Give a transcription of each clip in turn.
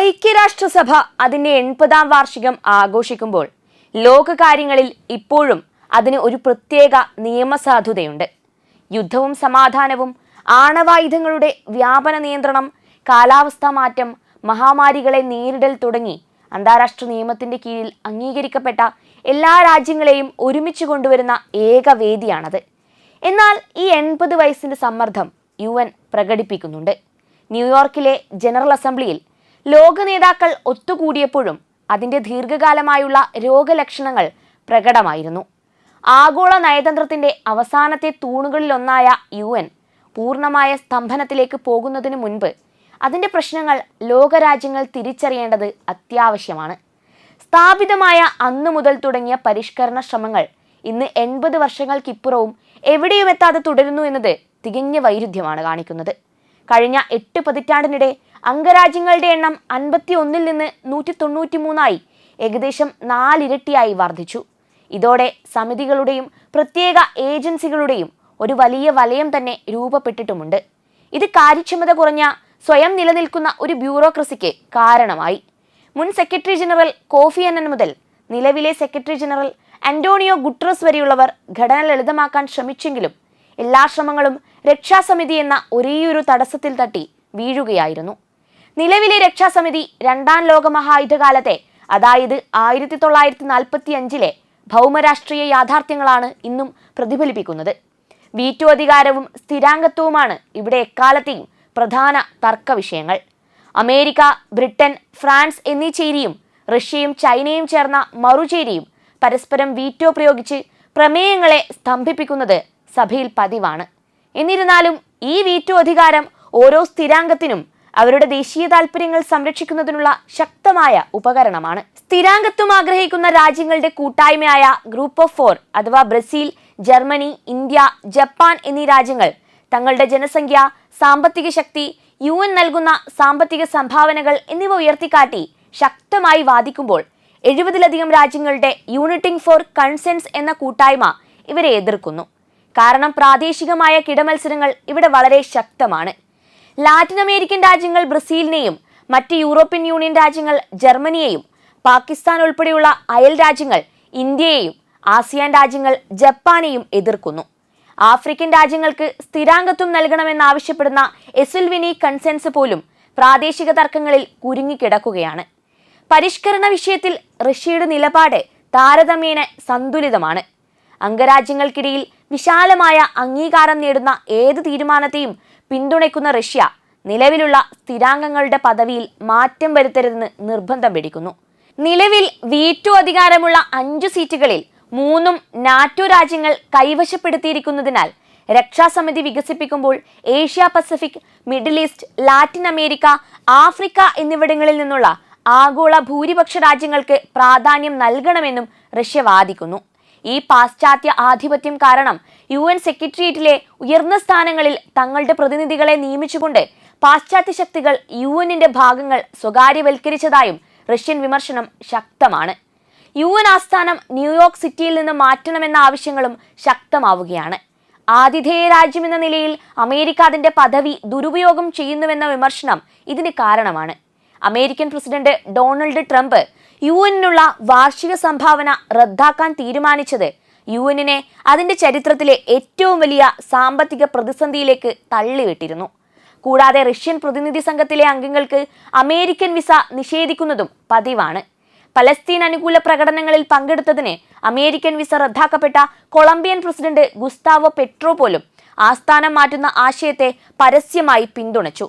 ഐക്യരാഷ്ട്രസഭ അതിന്റെ എൺപതാം വാർഷികം ആഘോഷിക്കുമ്പോൾ ലോകകാര്യങ്ങളിൽ ഇപ്പോഴും അതിന് ഒരു പ്രത്യേക നിയമസാധുതയുണ്ട്. യുദ്ധവും സമാധാനവും ആണവായുധങ്ങളുടെ വ്യാപന നിയന്ത്രണം കാലാവസ്ഥാ മാറ്റം മഹാമാരികളെ നേരിടൽ തുടങ്ങി അന്താരാഷ്ട്ര നിയമത്തിന്റെ കീഴിൽ അംഗീകരിക്കപ്പെട്ട എല്ലാ രാജ്യങ്ങളെയും ഒരുമിച്ച് കൊണ്ടുവരുന്ന ഏക വേദിയാണത്. എന്നാൽ ഈ എൺപത് വയസ്സിന്റെ സമ്മർദ്ദം യു എൻ പ്രകടിപ്പിക്കുന്നുണ്ട്. ന്യൂയോർക്കിലെ ജനറൽ അസംബ്ലിയിൽ ലോക നേതാക്കൾ ഒത്തുകൂടിയപ്പോഴും അതിന്റെ ദീർഘകാലമായുള്ള രോഗലക്ഷണങ്ങൾ പ്രകടമായിരുന്നു. ആഗോള നയതന്ത്രത്തിന്റെ അവസാനത്തെ തൂണുകളിലൊന്നായ യു എൻ പൂർണമായ സ്തംഭനത്തിലേക്ക് പോകുന്നതിന് മുൻപ് അതിന്റെ പ്രശ്നങ്ങൾ ലോകരാജ്യങ്ങൾ തിരിച്ചറിയേണ്ടത് അത്യാവശ്യമാണ്. സ്ഥാപിതമായ അന്നു മുതൽ തുടങ്ങിയ പരിഷ്കരണ ശ്രമങ്ങൾ ഇന്ന് എൺപത് വർഷങ്ങൾക്കിപ്പുറവും എവിടെയും എത്താതെ തുടരുന്നു എന്നത് തികഞ്ഞ വൈരുദ്ധ്യമാണ് കാണിക്കുന്നത്. കഴിഞ്ഞ എട്ട് പതിറ്റാണ്ടിനിടെ അംഗരാജ്യങ്ങളുടെ എണ്ണം അൻപത്തി ഒന്നിൽ നിന്ന് നൂറ്റി തൊണ്ണൂറ്റി മൂന്നായി ഏകദേശം നാലിരട്ടിയായി വർദ്ധിച്ചു. ഇതോടെ സമിതികളുടെയും പ്രത്യേക ഏജൻസികളുടെയും ഒരു വലിയ വലയം തന്നെ രൂപപ്പെട്ടിട്ടുമുണ്ട്. ഇത് കാര്യക്ഷമത കുറഞ്ഞ സ്വയം നിലനിൽക്കുന്ന ഒരു ബ്യൂറോക്രസിക്ക് കാരണമായി. മുൻ സെക്രട്ടറി ജനറൽ കോഫി അന്നൻ മുതൽ നിലവിലെ സെക്രട്ടറി ജനറൽ അന്റോണിയോ ഗുട്രസ് വരെയുള്ളവർ ഘടന ലളിതമാക്കാൻ ശ്രമിച്ചെങ്കിലും എല്ലാ ശ്രമങ്ങളും രക്ഷാസമിതി എന്ന ഒരേയൊരു തടസ്സത്തിൽ തട്ടി വീഴുകയായിരുന്നു. നിലവിലെ രക്ഷാസമിതി രണ്ടാം ലോക മഹായുദ്ധകാലത്തെ അതായത് ആയിരത്തി തൊള്ളായിരത്തി നാൽപ്പത്തി അഞ്ചിലെ ഭൗമരാഷ്ട്രീയ യാഥാർത്ഥ്യങ്ങളാണ് ഇന്നും പ്രതിഫലിപ്പിക്കുന്നത്. വീറ്റോ അധികാരവും സ്ഥിരാംഗത്വവുമാണ് ഇവിടെ എക്കാലത്തെയും പ്രധാന തർക്ക വിഷയങ്ങൾ അമേരിക്ക ബ്രിട്ടൻ ഫ്രാൻസ് എന്നീ ചേരിയും റഷ്യയും ചൈനയും ചേർന്ന മറുചേരിയും പരസ്പരം വീറ്റോ പ്രയോഗിച്ച് പ്രമേയങ്ങളെ സ്തംഭിപ്പിക്കുന്നത് സഭയിൽ പതിവാണ്. എന്നിരുന്നാലും ഈ വീറ്റോ അധികാരം ഓരോ സ്ഥിരാംഗത്തിനും അവരുടെ ദേശീയ താൽപര്യങ്ങൾ സംരക്ഷിക്കുന്നതിനുള്ള ശക്തമായ ഉപകരണമാണ്. സ്ഥിരാംഗത്വം ആഗ്രഹിക്കുന്ന രാജ്യങ്ങളുടെ കൂട്ടായ്മയായ ഗ്രൂപ്പ് ഓഫ് ഫോർ അഥവാ ബ്രസീൽ ജർമ്മനി ഇന്ത്യ ജപ്പാൻ എന്നീ രാജ്യങ്ങൾ തങ്ങളുടെ ജനസംഖ്യ സാമ്പത്തിക ശക്തി യു എൻ നൽകുന്ന സാമ്പത്തിക സംഭാവനകൾ എന്നിവ ഉയർത്തിക്കാട്ടി ശക്തമായി വാദിക്കുമ്പോൾ എഴുപതിലധികം രാജ്യങ്ങളുടെ യൂണിറ്റിംഗ് ഫോർ കൺസെൻസ് എന്ന കൂട്ടായ്മ ഇവരെ എതിർക്കുന്നു. കാരണം പ്രാദേശികമായ കിടമത്സരങ്ങൾ ഇവിടെ വളരെ ശക്തമാണ്. ലാറ്റിൻ അമേരിക്കൻ രാജ്യങ്ങൾ ബ്രസീലിനെയും മറ്റ് യൂറോപ്യൻ യൂണിയൻ രാജ്യങ്ങൾ ജർമ്മനിയെയും പാകിസ്ഥാൻ ഉൾപ്പെടെയുള്ള അയൽ രാജ്യങ്ങൾ ഇന്ത്യയെയും ആസിയാൻ രാജ്യങ്ങൾ ജപ്പാനെയും എതിർക്കുന്നു. ആഫ്രിക്കൻ രാജ്യങ്ങൾക്ക് സ്ഥിരാംഗത്വം നൽകണമെന്നാവശ്യപ്പെടുന്ന എസുൽവിനി കൺസെൻസ് പോലും പ്രാദേശിക തർക്കങ്ങളിൽ കുരുങ്ങിക്കിടക്കുകയാണ്. പരിഷ്കരണ വിഷയത്തിൽ റഷ്യയുടെ നിലപാട് താരതമ്യേന സന്തുലിതമാണ്. അംഗരാജ്യങ്ങൾക്കിടയിൽ വിശാലമായ അംഗീകാരം നേടുന്ന ഏത് തീരുമാനത്തെയും പിന്തുണയ്ക്കുന്ന റഷ്യ നിലവിലുള്ള സ്ഥിരാംഗങ്ങളുടെ പദവിയിൽ മാറ്റം വരുത്തരുതെന്ന് നിർബന്ധം പിടിക്കുന്നു. നിലവിൽ വീറ്റോ അധികാരമുള്ള അഞ്ചു സീറ്റുകളിൽ മൂന്നും നാറ്റോ രാജ്യങ്ങൾ കൈവശപ്പെടുത്തിയിരിക്കുന്നതിനാൽ രക്ഷാസമിതി വികസിപ്പിക്കുമ്പോൾ Asia Pacific Middle East Latin America Africa എന്നിവിടങ്ങളിൽ നിന്നുള്ള ആഗോള ഭൂരിപക്ഷ രാജ്യങ്ങൾക്ക് പ്രാധാന്യം നൽകണമെന്നും റഷ്യ വാദിക്കുന്നു. ഈ പാശ്ചാത്യ ആധിപത്യം കാരണം യു എൻ സെക്രട്ടേറിയറ്റിലെ ഉയർന്ന സ്ഥാനങ്ങളിൽ തങ്ങളുടെ പ്രതിനിധികളെ നിയമിച്ചുകൊണ്ട് പാശ്ചാത്യ ശക്തികൾ യു എന്നിന്റെ ഭാഗങ്ങൾ സ്വകാര്യവൽക്കരിച്ചതായും റഷ്യൻ വിമർശനം ശക്തമാണ്. യു എൻ ആസ്ഥാനം ന്യൂയോർക്ക് സിറ്റിയിൽ നിന്ന് മാറ്റണമെന്ന ആവശ്യങ്ങളും ശക്തമാവുകയാണ്. ആതിഥേയ രാജ്യമെന്ന നിലയിൽ അമേരിക്ക അതിന്റെ പദവി ദുരുപയോഗം ചെയ്യുന്നുവെന്ന വിമർശനം ഇതിന് കാരണമാണ്. അമേരിക്കൻ പ്രസിഡന്റ് ഡൊണാൾഡ് ട്രംപ് യു എന്നിനുള്ള വാർഷിക സംഭാവന റദ്ദാക്കാൻ തീരുമാനിച്ചത് യു എന്നിനെ അതിന്റെ ചരിത്രത്തിലെ ഏറ്റവും വലിയ സാമ്പത്തിക പ്രതിസന്ധിയിലേക്ക് തള്ളിവിട്ടിരുന്നു. കൂടാതെ റഷ്യൻ പ്രതിനിധി സംഘത്തിലെ അംഗങ്ങൾക്ക് അമേരിക്കൻ വിസ നിഷേധിക്കുന്നതും പതിവാണ്. പലസ്തീൻ അനുകൂല പ്രകടനങ്ങളിൽ പങ്കെടുത്തതിന് അമേരിക്കൻ വിസ റദ്ദാക്കപ്പെട്ട കൊളംബിയൻ പ്രസിഡന്റ് ഗുസ്താവോ പെട്രോ പോലും ആസ്ഥാനം മാറ്റുന്ന ആശയത്തെ പരസ്യമായി പിന്തുണച്ചു.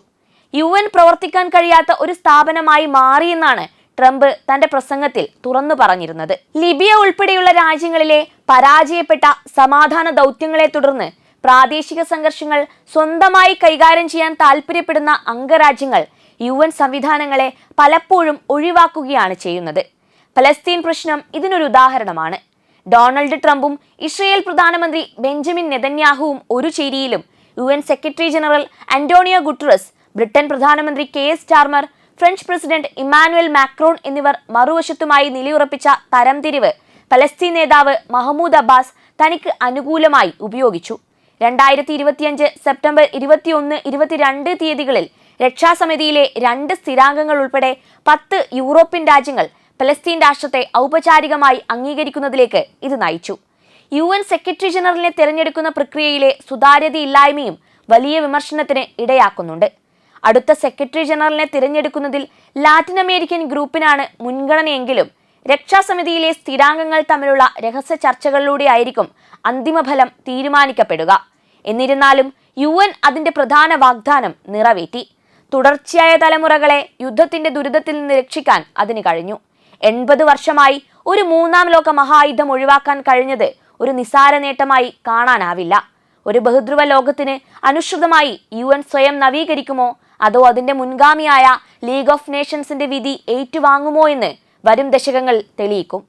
യു പ്രവർത്തിക്കാൻ കഴിയാത്ത ഒരു സ്ഥാപനമായി മാറിയെന്നാണ് ട്രംപ് തന്റെ പ്രസംഗത്തിൽ തുറന്നു പറഞ്ഞിരുന്നത്. ലിബിയ ഉൾപ്പെടെയുള്ള രാജ്യങ്ങളിലെ പരാജയപ്പെട്ട സമാധാന ദൗത്യങ്ങളെ തുടർന്ന് പ്രാദേശിക സംഘർഷങ്ങൾ സ്വന്തമായി കൈകാര്യം ചെയ്യാൻ താൽപ്പര്യപ്പെടുന്ന അംഗരാജ്യങ്ങൾ യു എൻ സംവിധാനങ്ങളെ പലപ്പോഴും ഒഴിവാക്കുകയാണ് ചെയ്യുന്നത്. ഫലസ്തീൻ പ്രശ്നം ഇതിനൊരു ഉദാഹരണമാണ്. ഡൊണാൾഡ് ട്രംപും ഇസ്രയേൽ പ്രധാനമന്ത്രി ബെഞ്ചമിൻ നെതന്യാഹുവും ഒരു ചേരിയിലും U N secretary general Antonio Guterres Britain പ്രധാനമന്ത്രി Keir Starmer French president Emmanuel Macron എന്നിവർ മറുവശത്തുമായി നിലയുറപ്പിച്ച തരംതിരിവ് പലസ്തീൻ നേതാവ് മഹമ്മൂദ് അബ്ബാസ് തനിക്ക് അനുകൂലമായി ഉപയോഗിച്ചു. രണ്ടായിരത്തി ഇരുപത്തിയഞ്ച് സെപ്റ്റംബർ ഇരുപത്തിയൊന്ന് ഇരുപത്തിരണ്ട് തീയതികളിൽ രക്ഷാസമിതിയിലെ രണ്ട് സ്ഥിരാംഗങ്ങൾ ഉൾപ്പെടെ പത്ത് യൂറോപ്യൻ രാജ്യങ്ങൾ പലസ്തീൻ രാഷ്ട്രത്തെ ഔപചാരികമായി അംഗീകരിക്കുന്നതിലേക്ക് ഇത് നയിച്ചു. യു എൻ സെക്രട്ടറി ജനറലിനെ തിരഞ്ഞെടുക്കുന്ന പ്രക്രിയയിലെ സുതാര്യതയില്ലായ്മയും വലിയ വിമർശനത്തിന് ഇടയാക്കുന്നുണ്ട്. അടുത്ത സെക്രട്ടറി ജനറലിനെ തിരഞ്ഞെടുക്കുന്നതിൽ ലാറ്റിൻ അമേരിക്കൻ ഗ്രൂപ്പിനാണ് മുൻഗണനയെങ്കിലും രക്ഷാസമിതിയിലെ സ്ഥിരാംഗങ്ങൾ തമ്മിലുള്ള രഹസ്യ ചർച്ചകളിലൂടെയായിരിക്കും അന്തിമഫലം തീരുമാനിക്കപ്പെടുക. എന്നിരുന്നാലും യു എൻ അതിന്റെ പ്രധാന വാഗ്ദാനം നിറവേറ്റി. തുടർച്ചയായ തലമുറകളെ യുദ്ധത്തിന്റെ ദുരിതത്തിൽ നിന്ന് രക്ഷിക്കാൻ അതിന് കഴിഞ്ഞു. എൺപത് വർഷമായി ഒരു മൂന്നാം ലോക മഹായുദ്ധം ഒഴിവാക്കാൻ കഴിഞ്ഞത് ഒരു നിസാര നേട്ടമായി കാണാനാവില്ല. ഒരു ബഹുദ്രുവ ലോകത്തിന് അനുസൃതമായി യു എൻ സ്വയം നവീകരിക്കുമോ? അതോ അതിന്റെ മുൻഗാമിയായ ലീഗ് ഓഫ് നേഷൻസിന്റെ വിധി ഏറ്റുവാങ്ങുമോ എന്ന് വരും ദശകങ്ങൾ തെളിയിക്കും.